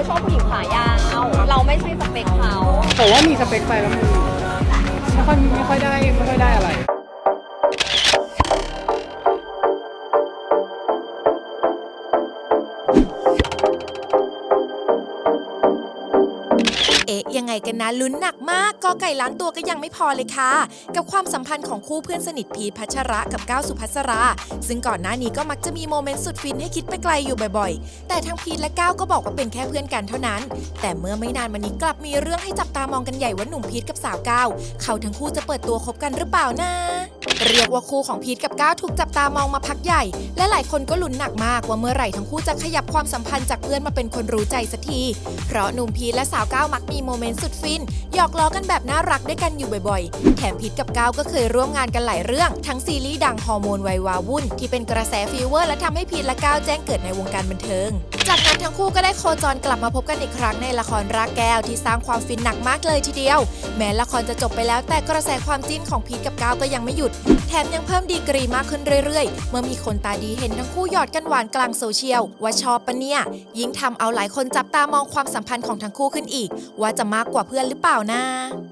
เขาชอบผู้หญิงขายาว เราไม่ใช่สเปคเขา แต่ว่ามีสเปคไปแล้วมันไม่ค่อยไม่ค่อยได้ไม่ค่อยได้อะไร เอ๊ะยังไงกันนะลุ้นหนักมากกอไก่ล้านตัวก็ยังไม่พอเลยค่ะ กับความสัมพันธ์ของคู่เพื่อนสนิทพีพัชระกับก้าวสุภัสรา ซึ่งก่อนหน้านี้ก็มักจะมีโมเมนต์สุดฟินให้คิดไปไกลอยู่บ่อยๆ แต่ทั้งพีชและก้าวก็บอกว่าเป็นแค่เพื่อนกันเท่านั้น แต่เมื่อไม่นานมานี้กลับมีเรื่องให้จับตามองกันใหญ่ว่าหนุ่มพีชกับสาวก้าวเขาทั้งคู่จะเปิดตัวคบกันหรือเปล่านะเรียกว่าคู่ของพีทกับก้าวถูกจับตามองมาพักใหญ่ และหลายคนก็ลุ้นหนักมากว่าเมื่อไหร่ทั้งคู่จะขยับความสัมพันธ์จากเพื่อนมาเป็นคนรู้ใจสักที เพราะหนุ่มพีทและสาวก้าวมักมีโมเมนต์สุดฟิน หยอกล้อกันแบบน่ารักด้วยกันอยู่บ่อยๆ แถมพีทกับก้าวก็เคยร่วมงานกันหลายเรื่อง ทั้งซีรีส์ดังฮอร์โมนวัยวาวุ่น ที่เป็นกระแสฟีเวอร์ และทำให้พีทและก้าวแจ้งเกิดในวงการบันเทิง จากนั้นทั้งคู่ก็ได้โคจรกลับมาพบกันอีกครั้งในละครรากแก้วที่สร้างความฟินหนักมากเลยทีเดียว แม้ละครจะจบไปแล้วแต่กระแสความจิ้นของพีทกับก้าวก็ยังไม่หยุด แถมยังเพิ่มดีกรีมากขึ้นเรื่อยๆ เมื่อมีคนตาดีเห็นทั้งคู่หยอดกันหวานกลางโซเชียลว่าชอบปะเนี่ย ยิ่งทำเอาหลายคนจับตามองความสัมพันธ์ของทั้งคู่ขึ้นอีก ว่าจะมากกว่าเพื่อนหรือเปล่านะ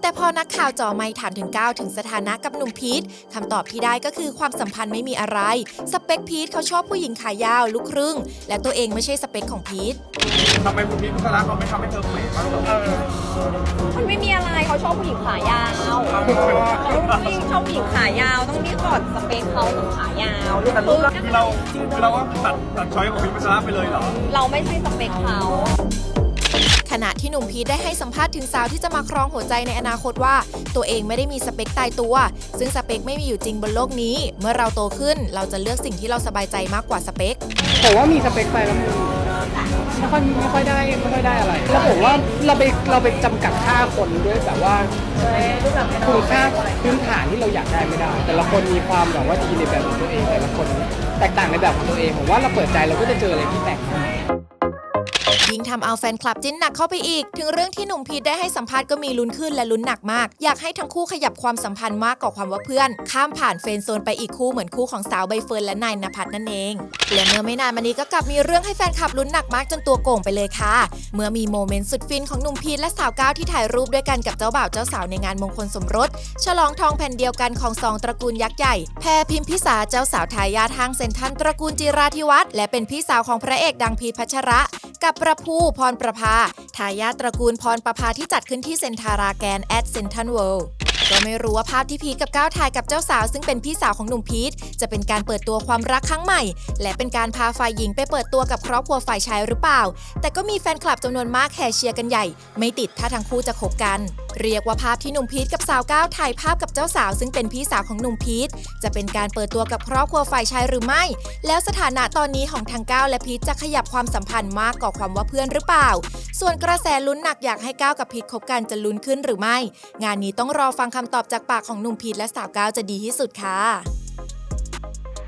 แต่พอนักข่าวจ่อไมค์ถามถึงก้าวถึงสถานะกับหนุ่มพีทคำตอบที่ได้ก็คือความสัมพันธ์ไม่มีอะไร สเปคพีทเขาชอบผู้หญิงขายาวลูกครึ่ง และตัวเองไม่ใช่สเปคของพีททำไมคุณพี่พุทธรักเขาไม่ทำให้เธอเฟรบ้างเหรอมันไม่มีอะไรเขาชอบผู้หญิงขายาวเขาผู้หญิงชอบผู้หญิงขายาว ต้องมีก่อนสเปคเขาต้องขายาวลูกแต่ครูรึ่ปงคือเราคือเราก็ตัดตัดช้อยของพี่พุทธรักไปเลยเหรอ เราไม่ใช่สเปคเขาขณะที่หนุ่มพีทได้ให้สัมภาษณ์ถึงสาวที่จะมาครองหัวใจในอนาคตว่า ตัวเองไม่ได้มีสเปคตายตัว ซึ่งสเปคไม่มีอยู่จริงบนโลกนี้ เมื่อเราโตขึ้นเราจะเลือกสิ่งที่เราสบายใจมากกว่าสเปคแต่ว่ามีสเปคไปแล้วมัน ไม่ค่อยไม่ค่อยได้ไม่ค่อยได้อะไร แล้วผมว่าเราไปเราไปจำกัดค่าคนด้วยแบบว่าคุณค่าพื้นฐานที่เราอยากได้ไม่ได้ แต่ละคนมีความแบบว่าดีในแบบของตัวเองแต่ละคนแตกต่างในแบบของตัวเองผมว่าเราเปิดใจเราก็จะเจออะไรที่แตกต่าง ยิ่งทำเอาแฟนคลับจิ้นหนักเข้าไปอีก ถึงเรื่องที่หนุ่มพีทได้ให้สัมภาษณ์ก็มีลุ้นขึ้นและลุ้นหนักมาก อยากให้ทั้งคู่ขยับความสัมพันธ์มากกว่าความว่าเพื่อน ข้ามผ่านเฟรนด์โซนไปอีกคู่เหมือนคู่ของสาวใบเฟิร์นและนายนภัสนั่นเอง และเมื่อไม่นานมานี้ก็กลับมีเรื่องให้แฟนคลับลุ้นหนักมากจนตัวโก่งไปเลยค่ะ เมื่อมีโมเมนต์สุดฟินของหนุ่มพีทและสาวก้าวที่ถ่ายรูปด้วยกันกับเจ้าบ่าวเจ้าสาวในงานมงคลสมรส ฉลองทองแผ่นเดียวกันของสองตระกูลยักษ์ใหญ่ แพรพิมพิสาเจ้าสาวทายาทางเซนทรัลตระกูลจิราธิวัฒน์และเป็นพี่สาวของพระเอกดังพีทพัชระ กับประภูพรประภาทายาทตระกูลพรประภาที่จัดขึ้นที่เซนทาราแกนแอดเซนทันเวิลด์ก็ไม่รู้ว่าภาพที่พีทกับก้าวถ่ายกับเจ้าสาว ซึ่งเป็นพี่สาวของหนุ่มพีทจะเป็นการเปิดตัวความรักครั้งใหม่ และเป็นการพาฝ่ายหญิงไปเปิดตัวกับครอบครัวฝ่ายชายหรือเปล่า แต่ก็มีแฟนคลับจำนวนมากแห่เชียร์กันใหญ่ ไม่ติดถ้าทั้งคู่จะคบกันเรียกว่าภาพที่หนุ่มพีทกับสาวก้าวถ่ายภาพกับเจ้าสาว ซึ่งเป็นพี่สาวของหนุ่มพีทจะเป็นการเปิดตัวกับครอบครัวฝ่ายชายหรือไม่ แล้วสถานะตอนนี้ของทางก้าวและพีทจะขยับความสัมพันธ์มากกว่าความว่าเพื่อนหรือเปล่า ส่วนกระแสลุ้นหนักอยากให้ก้าวกับพีทคบกันจะลุ้นขึ้นหรือไม่ งานนี้ต้องรอฟังคำตอบจากปากของหนุ่มพีทและสาวก้าวจะดีที่สุดค่ะ